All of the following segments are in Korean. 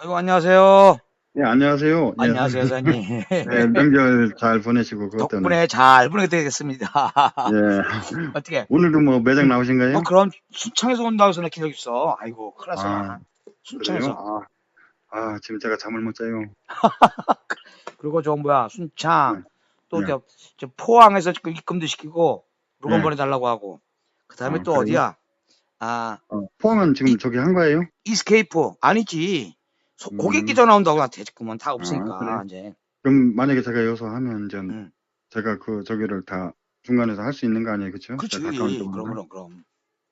아이고, 안녕하세요. 네, 안녕하세요. 예, 안녕하세요, 사장님. 네, 명절 잘 보내시고, 그것 때문에. 덕분에 잘 보내게 되겠습니다. 예. 어떻게? 오늘도 뭐 매장 나오신가요? 어, 그럼 순창에서 온다고 해서 나 기다리고 있어. 아이고, 큰일 났어. 아, 순창에서. 그래요? 아, 아, 지금 제가 잠을 못 자요. 그리고 저 뭐야, 순창. 네. 또 네. 저, 저 포항에서 그 입금도 시키고, 물건 네. 보내달라고 하고. 그 다음에 아, 또 그래요? 어디야? 아, 어, 포항은 지금 이- 저기 한 거예요? 이스케이프. 아니지. 소- 음. 고객 기자 나온다고 나한테 지금은 다 아, 없으니까, 그래? 이제. 그럼 만약에 제가 여기서 하면 이제 음. 제가 그 저기를 다 중간에서 할 수 있는 거 아니에요? 그쵸? 그렇지. 그럼. 그럼, 그럼.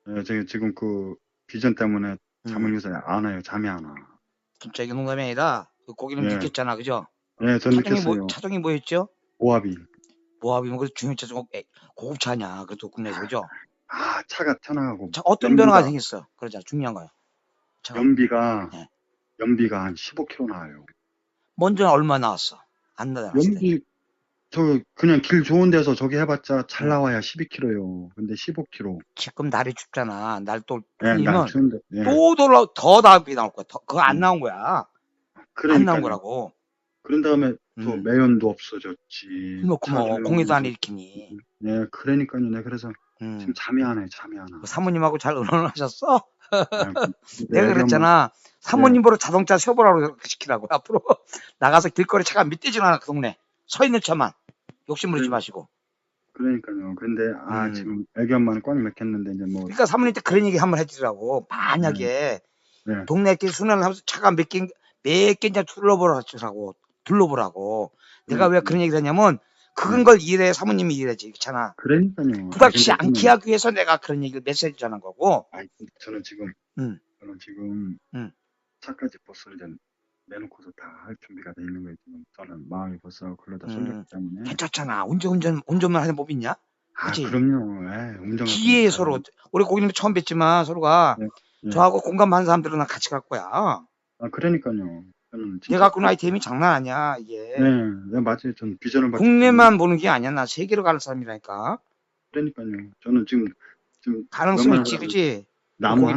예, 제가 지금 그 비전 때문에 잠을 음. 요새 안 와요. 잠이 안 와. 진짜 이게 농담이 아니라, 그 고기는 네. 느꼈잖아, 그죠? 예, 전 차종이 느꼈어요. 뭐, 차종이 뭐였죠? 오합이. 모압이면 그 중형차 좀 고급차냐 그래도 국내에서 그죠? 아, 차가 편하고. 자 어떤 변화가 생겼어? 그러자 중요한 거야. 차가 연비가, 네. 연비가 한 15km 나와요. 먼저 얼마 나왔어? 안 나왔을 때. 연비 저 그냥 길 좋은 데서 저기 해봤자 잘 나와야 12km요. 근데 15km. 지금 날이 춥잖아. 날또 예, 풀리면 난 추운데. 예. 또 돌아 더 답이 나올 거야. 더, 그거 안 음. 나온 거야. 안. 나온 거라고. 그런 다음에 또 음. 매연도 없어졌지. 뭐 차를 공해도 안 일으키니. 예, 그러니까요. 네, 그래서 음. 지금 잠이 안 와요. 잠이 안 와. 그 사모님하고 잘 의논하셨어? 예, 내가 네, 그랬잖아. 사모님 보러 자동차 세보라고 시키라고 앞으로 나가서 길거리 차가 밑대질 않아 그 동네. 서 있는 차만 욕심 부리지 네. 마시고. 그러니까요. 근데 아 음. 지금 애기 엄마는 꽉 막혔는데 이제 뭐 그러니까 사모님한테 그런 얘기 한번 해주라고. 만약에 네. 동네 길 순환을 하면서 차가 몇 개, 몇 개인지 둘러보라고, 둘러보라고. 내가 음. 왜 그런 얘기를 하냐면, 그런 음. 걸 이래, 사모님이 이래지, 그렇잖아. 그러니까요. 아, 근데 않게 하기 위해서 내가 그런 얘기를 메시지 전한 거고, 아이, 저는 지금 음. 저는 지금 음. 차까지 버스를 이제 내놓고서 다 할 준비가 돼 있는 거예요. 지금 저는 마음이 벌써 글러다 음. 쏠렸기 때문에. 괜찮잖아. 운전, 운전, 운전만 하는 법 있냐? 아, 그치? 그럼요. 예, 운전. 기회에 서로, 우리 고객님 처음 뵀지만 서로가 네, 네. 저하고 공감 많은 사람들은 나 같이 갈 거야. 아, 그러니까요. 저는 진짜. 내가 갖고 있는 아이템이 장난 아니야, 이게. 네, 네, 맞아요. 저는 비전을 국내만 보는 게 아니야. 나 세계로 가는 사람이라니까. 그러니까요. 저는 지금, 지금. 웬만한 있지, 그지? 나무. 하나